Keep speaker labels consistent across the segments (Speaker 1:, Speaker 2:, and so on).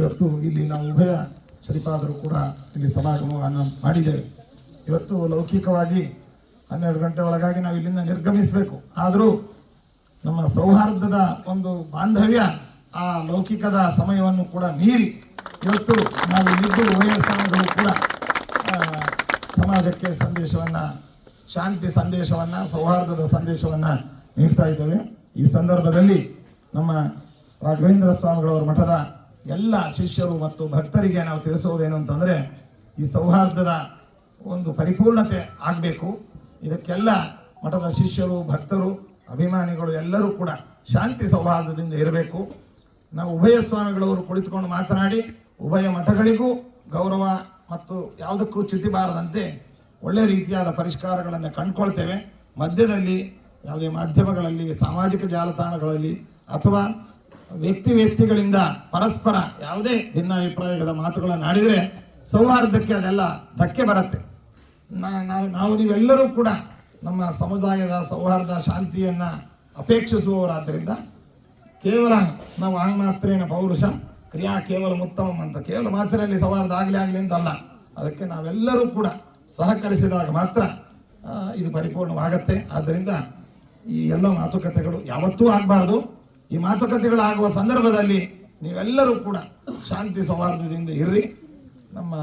Speaker 1: ಇವತ್ತು ಇಲ್ಲಿ ನಾವು ಉಭಯ ಶ್ರೀಪಾದರು ಕೂಡ ಇಲ್ಲಿ ಸಮಾಗಮವನ್ನು ಮಾಡಿದ್ದೇವೆ. ಇವತ್ತು ಲೌಕಿಕವಾಗಿ ಹನ್ನೆರಡು ಗಂಟೆ ಒಳಗಾಗಿ ನಾವು ಇಲ್ಲಿಂದ ನಿರ್ಗಮಿಸಬೇಕು. ಆದರೂ ನಮ್ಮ ಸೌಹಾರ್ದದ ಒಂದು ಬಾಂಧವ್ಯ ಆ ಲೌಕಿಕದ ಸಮಯವನ್ನು ಕೂಡ ಮೀರಿ ಇವತ್ತು ನಾವು ಇಲ್ಲಿದ್ದು ಉಭಯ ಸ್ವಾಮಿಗಳು ಕೂಡ ಸಮಾಜಕ್ಕೆ ಸಂದೇಶವನ್ನು, ಶಾಂತಿ ಸಂದೇಶವನ್ನು, ಸೌಹಾರ್ದದ ಸಂದೇಶವನ್ನು ನೀಡ್ತಾ ಇದ್ದೇವೆ. ಈ ಸಂದರ್ಭದಲ್ಲಿ ನಮ್ಮ ರಾಘವೇಂದ್ರ ಸ್ವಾಮಿಗಳವರ ಮಠದ ಎಲ್ಲ ಶಿಷ್ಯರು ಮತ್ತು ಭಕ್ತರಿಗೆ ನಾವು ತಿಳಿಸೋದೇನು ಅಂತಂದರೆ ಈ ಸೌಹಾರ್ದದ ಒಂದು ಪರಿಪೂರ್ಣತೆ ಆಗಬೇಕು. ಇದಕ್ಕೆಲ್ಲ ಮಠದ ಶಿಷ್ಯರು, ಭಕ್ತರು, ಅಭಿಮಾನಿಗಳು ಎಲ್ಲರೂ ಕೂಡ ಶಾಂತಿ ಸೌಹಾರ್ದದಿಂದ ಇರಬೇಕು. ನಾವು ಉಭಯ ಸ್ವಾಮಿಗಳವರು ಕುಳಿತುಕೊಂಡು ಮಾತನಾಡಿ ಉಭಯ ಮಠಗಳಿಗೂ ಗೌರವ ಮತ್ತು ಯಾವುದಕ್ಕೂ ಚ್ಯುತಿ ಬಾರದಂತೆ ಒಳ್ಳೆ ರೀತಿಯಾದ ಪರಿಷ್ಕಾರಗಳನ್ನು ಕಂಡುಕೊಳ್ತೇವೆ. ಮಧ್ಯದಲ್ಲಿ ಯಾವುದೇ ಮಾಧ್ಯಮಗಳಲ್ಲಿ, ಸಾಮಾಜಿಕ ಜಾಲತಾಣಗಳಲ್ಲಿ ಅಥವಾ ವ್ಯಕ್ತಿ ವ್ಯಕ್ತಿಗಳಿಂದ ಪರಸ್ಪರ ಯಾವುದೇ ಭಿನ್ನಾಭಿಪ್ರಾಯದ ಮಾತುಗಳನ್ನು ಆಡಿದರೆ ಸೌಹಾರ್ದಕ್ಕೆ ಅದೆಲ್ಲ ಧಕ್ಕೆ ಬರುತ್ತೆ. ನಾವು ನಾವು ನೀವೆಲ್ಲರೂ ಕೂಡ ನಮ್ಮ ಸಮುದಾಯದ ಸೌಹಾರ್ದ ಶಾಂತಿಯನ್ನು ಅಪೇಕ್ಷಿಸುವವರಾದ್ದರಿಂದ ಕೇವಲ ನಾವು ಆಂಗ್ ಮಾತ್ರೇನ ಪೌರುಷ, ಕ್ರಿಯಾ ಕೇವಲ ಉತ್ತಮಂ ಅಂತ ಕೇವಲ ಮಾತಿನಲ್ಲಿ ಸೌಹಾರ್ದ ಆಗಲಿ ಆಗಲಿ ಅಂತಲ್ಲ. ಅದಕ್ಕೆ ನಾವೆಲ್ಲರೂ ಕೂಡ ಸಹಕರಿಸಿದಾಗ ಮಾತ್ರ ಇದು ಪರಿಪೂರ್ಣವಾಗತ್ತೆ. ಆದ್ದರಿಂದ ಈ ಎಲ್ಲ ಮಾತುಕತೆಗಳು ಯಾವತ್ತೂ ಆಗಬಾರ್ದು. ಈ ಮಾತುಕತೆಗಳಾಗುವ ಸಂದರ್ಭದಲ್ಲಿ ನೀವೆಲ್ಲರೂ ಕೂಡ ಶಾಂತಿ ಸೌಹಾರ್ದದಿಂದ ಇರ್ರಿ. ನಮ್ಮ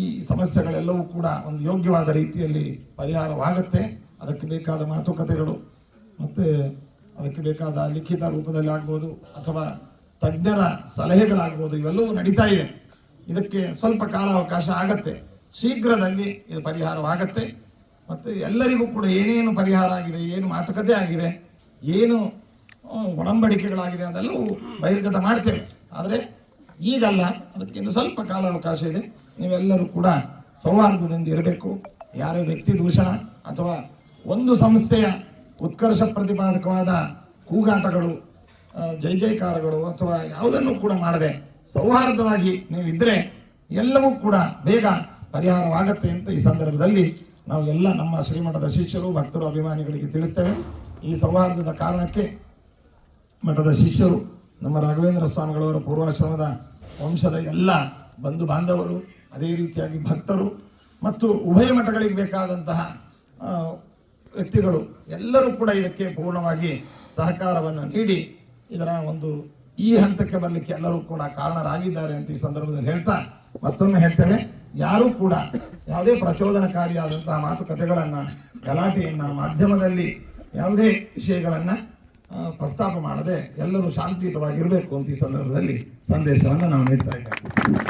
Speaker 1: ಈ ಸಮಸ್ಯೆಗಳೆಲ್ಲವೂ ಕೂಡ ಒಂದು ಯೋಗ್ಯವಾದ ರೀತಿಯಲ್ಲಿ ಪರಿಹಾರವಾಗುತ್ತೆ. ಅದಕ್ಕೆ ಬೇಕಾದ ಮಾತುಕತೆಗಳು ಮತ್ತು ಅದಕ್ಕೆ ಬೇಕಾದ ಲಿಖಿತ ರೂಪದಲ್ಲಿ ಆಗ್ಬೋದು ಅಥವಾ ತಜ್ಞರ ಸಲಹೆಗಳಾಗ್ಬೋದು ಇವೆಲ್ಲವೂ ನಡೀತಾ ಇದೆ ಇದಕ್ಕೆ ಸ್ವಲ್ಪ ಕಾಲಾವಕಾಶ ಆಗತ್ತೆ. ಶೀಘ್ರದಲ್ಲಿ ಇದು ಪರಿಹಾರವಾಗತ್ತೆ. ಮತ್ತು ಎಲ್ಲರಿಗೂ ಕೂಡ ಏನೇನು ಪರಿಹಾರ ಆಗಿದೆ, ಏನು ಮಾತುಕತೆ ಆಗಿದೆ, ಏನು ಒಡಂಬಡಿಕೆಗಳಾಗಿದೆ ಅದೆಲ್ಲವೂ ಬಹಿರ್ಗತ ಮಾಡ್ತೇವೆ. ಆದರೆ ಈಗಲ್ಲ, ಅದಕ್ಕೆ ಇನ್ನು ಸ್ವಲ್ಪ ಕಾಲಾವಕಾಶ ಇದೆ. ನೀವೆಲ್ಲರೂ ಕೂಡ ಸೌಹಾರ್ದದಿಂದ ಇರಬೇಕು. ಯಾರೇ ವ್ಯಕ್ತಿ ದೂಷಣ ಅಥವಾ ಒಂದು ಸಂಸ್ಥೆಯ ಉತ್ಕರ್ಷ ಪ್ರತಿಪಾದಕವಾದ ಕೂಗಾಟಗಳು ಜೈ ಜೈಕಾರಗಳು ಅಥವಾ ಯಾವುದನ್ನು ಕೂಡ ಮಾಡದೆ ಸೌಹಾರ್ದವಾಗಿ ನೀವಿದ್ದರೆ ಎಲ್ಲವೂ ಕೂಡ ಬೇಗ ಪರಿಹಾರವಾಗುತ್ತೆ ಅಂತ ಈ ಸಂದರ್ಭದಲ್ಲಿ ನಾವು ಎಲ್ಲ ನಮ್ಮ ಶ್ರೀಮಠದ ಶಿಷ್ಯರು, ಭಕ್ತರು, ಅಭಿಮಾನಿಗಳಿಗೆ ತಿಳಿಸ್ತೇವೆ. ಈ ಸೌಹಾರ್ದದ ಕಾರಣಕ್ಕೆ ಮಠದ ಶಿಷ್ಯರು, ನಮ್ಮ ರಾಘವೇಂದ್ರ ಸ್ವಾಮಿಗಳವರ ಪೂರ್ವಾಶ್ರಮದ ವಂಶದ ಎಲ್ಲ ಬಂಧು ಬಾಂಧವರು, ಅದೇ ರೀತಿಯಾಗಿ ಭಕ್ತರು ಮತ್ತು ಉಭಯ ಮಠಗಳಿಗೆ ಬೇಕಾದಂತಹ ವ್ಯಕ್ತಿಗಳು ಎಲ್ಲರೂ ಕೂಡ ಇದಕ್ಕೆ ಪೂರ್ಣವಾಗಿ ಸಹಕಾರವನ್ನು ನೀಡಿ ಇದರ ಒಂದು ಈ ಹಂತಕ್ಕೆ ಬರಲಿಕ್ಕೆ ಎಲ್ಲರೂ ಕೂಡ ಕಾರಣರಾಗಿದ್ದಾರೆ ಅಂತ ಈ ಸಂದರ್ಭದಲ್ಲಿ ಹೇಳ್ತಾ ಮತ್ತೊಮ್ಮೆ ಹೇಳ್ತೇನೆ, ಯಾರೂ ಕೂಡ ಯಾವುದೇ ಪ್ರಚೋದನಕಾರಿಯಾದಂತಹ ಮಾತುಕತೆಗಳನ್ನು, ಗಲಾಟೆಯನ್ನು, ಮಾಧ್ಯಮದಲ್ಲಿ ಯಾವುದೇ ವಿಷಯಗಳನ್ನು ಪ್ರಸ್ತಾಪ ಮಾಡದೆ ಎಲ್ಲರೂ ಶಾಂತಿಯುತವಾಗಿರಬೇಕು ಅಂತ ಈ ಸಂದರ್ಭದಲ್ಲಿ ಸಂದೇಶವನ್ನು ನಾವು ನೀಡ್ತಾ ಇದ್ದೇವೆ.